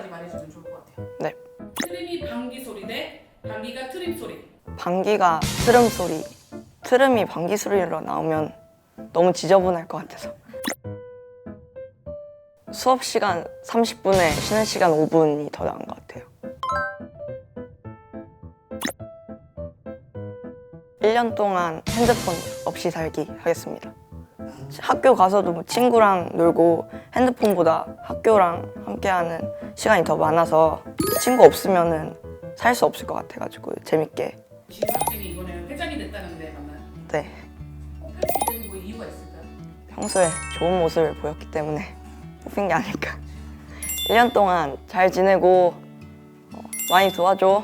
여기까지 말해주면 좋을 것 같아요. 네. 트림이 방귀 소리 대 방귀가 트림 소리. 방귀가 트름 소리, 트름이 방귀 소리로 나오면 너무 지저분할 것 같아서. 수업 시간 30분에 쉬는 시간 5분이 더 나은 것 같아요. 1년 동안 핸드폰 없이 살기 하겠습니다. 학교 가서도 뭐 친구랑 놀고 핸드폰보다 학교랑 함께하는 시간이 더 많아서 친구 없으면은 살 수 없을 것 같아가지고 재밌게. 지금 학생이 이번에 회장이 됐다는데 맞나요? 네. 꼭할수 있는 뭐 이유가 있을까요? 평소에 좋은 모습을 보였기 때문에 뽑힌 게 아닐까. 1년 동안 잘 지내고 어, 많이 도와줘.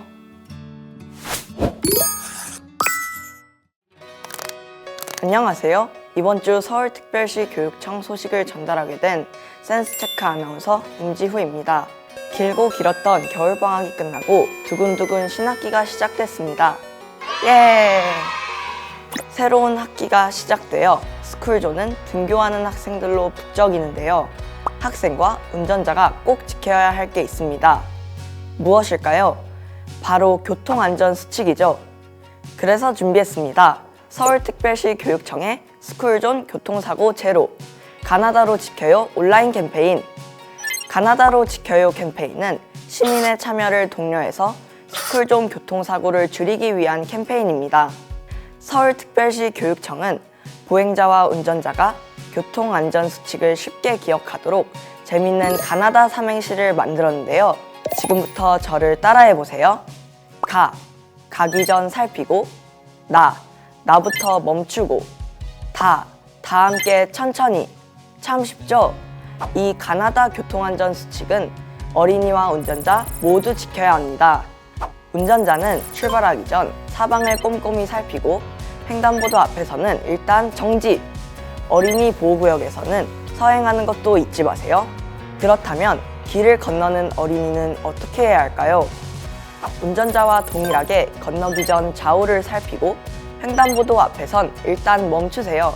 안녕하세요 이번 주 서울특별시 교육청 소식을 전달하게 된 센스체크 아나운서 임지후입니다 길고 길었던 겨울방학이 끝나고 두근두근 신학기가 시작됐습니다 예! 새로운 학기가 시작되어 스쿨존은 등교하는 학생들로 북적이는데요. 학생과 운전자가 꼭 지켜야 할 게 있습니다. 무엇일까요? 바로 교통안전 수칙이죠. 그래서 준비했습니다. 서울특별시 교육청의 스쿨존 교통사고 제로, 가나다로 지켜요 온라인 캠페인. 가나다로 지켜요 캠페인은 시민의 참여를 독려해서 스쿨존 교통사고를 줄이기 위한 캠페인입니다. 서울특별시 교육청은 보행자와 운전자가 교통안전수칙을 쉽게 기억하도록 재밌는 가나다 삼행시를 만들었는데요. 지금부터 저를 따라해보세요. 가, 가기 전 살피고, 나, 나부터 멈추고, 다, 다 함께 천천히. 참 쉽죠? 이 가나다 교통안전 수칙은 어린이와 운전자 모두 지켜야 합니다. 운전자는 출발하기 전 사방을 꼼꼼히 살피고 횡단보도 앞에서는 일단 정지. 어린이 보호구역에서는 서행하는 것도 잊지 마세요. 그렇다면 길을 건너는 어린이는 어떻게 해야 할까요? 운전자와 동일하게 건너기 전 좌우를 살피고 횡단보도 앞에선 일단 멈추세요.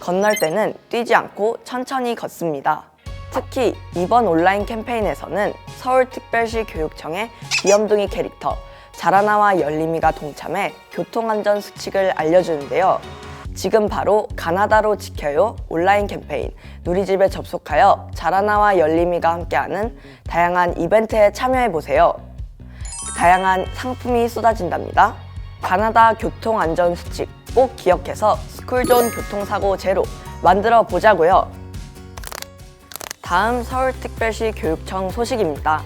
건널 때는 뛰지 않고 천천히 걷습니다. 특히 이번 온라인 캠페인에서는 서울특별시 교육청의 귀염둥이 캐릭터 자라나와 열림이가 동참해 교통안전 수칙을 알려주는데요. 지금 바로 가나다로 지켜요 온라인 캠페인 누리집에 접속하여 자라나와 열림이가 함께하는 다양한 이벤트에 참여해보세요. 다양한 상품이 쏟아진답니다. 가나다 교통안전 수칙 꼭 기억해서 스쿨존 교통사고 제로 만들어 보자고요. 다음 서울특별시 교육청 소식입니다.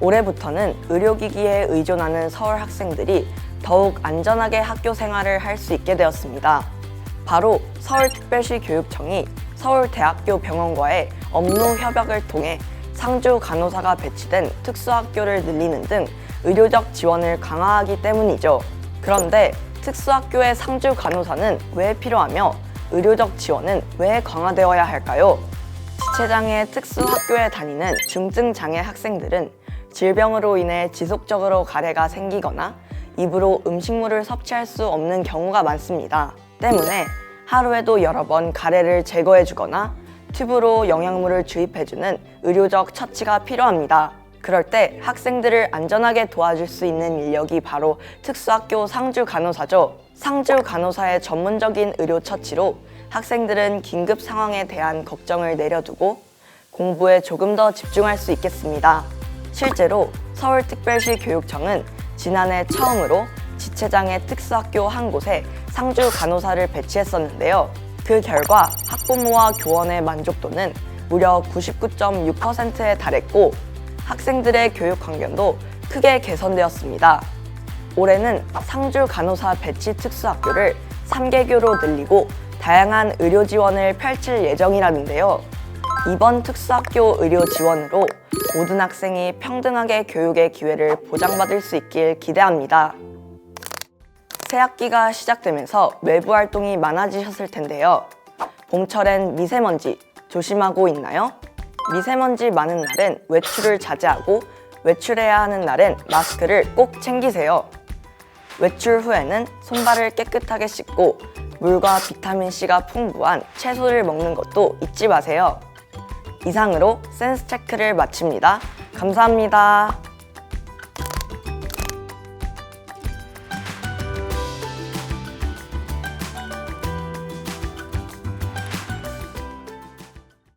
올해부터는 의료기기에 의존하는 서울 학생들이 더욱 안전하게 학교 생활을 할 수 있게 되었습니다. 바로 서울특별시 교육청이 서울대학교 병원과의 업무 협약을 통해 상주 간호사가 배치된 특수학교를 늘리는 등 의료적 지원을 강화하기 때문이죠. 그런데 특수학교의 상주 간호사는 왜 필요하며 의료적 지원은 왜 강화되어야 할까요? 지체장애 특수학교에 다니는 중증장애 학생들은 질병으로 인해 지속적으로 가래가 생기거나 입으로 음식물을 섭취할 수 없는 경우가 많습니다. 때문에 하루에도 여러 번 가래를 제거해 주거나 튜브로 영양물을 주입해주는 의료적 처치가 필요합니다. 그럴 때 학생들을 안전하게 도와줄 수 있는 인력이 바로 특수학교 상주 간호사죠. 상주 간호사의 전문적인 의료 처치로 학생들은 긴급 상황에 대한 걱정을 내려두고 공부에 조금 더 집중할 수 있겠습니다. 실제로 서울특별시 교육청은 지난해 처음으로 지체장애 특수학교 한 곳에 상주 간호사를 배치했었는데요. 그 결과 학부모와 교원의 만족도는 무려 99.6%에 달했고 학생들의 교육 환경도 크게 개선되었습니다. 올해는 상주 간호사 배치 특수학교를 3개교로 늘리고 다양한 의료 지원을 펼칠 예정이라는데요. 이번 특수학교 의료 지원으로 모든 학생이 평등하게 교육의 기회를 보장받을 수 있길 기대합니다. 새 학기가 시작되면서 외부 활동이 많아지셨을 텐데요. 봄철엔 미세먼지 조심하고 있나요? 미세먼지 많은 날엔 외출을 자제하고 외출해야 하는 날엔 마스크를 꼭 챙기세요. 외출 후에는 손발을 깨끗하게 씻고 물과 비타민C가 풍부한 채소를 먹는 것도 잊지 마세요. 이상으로 센스 체크를 마칩니다. 감사합니다.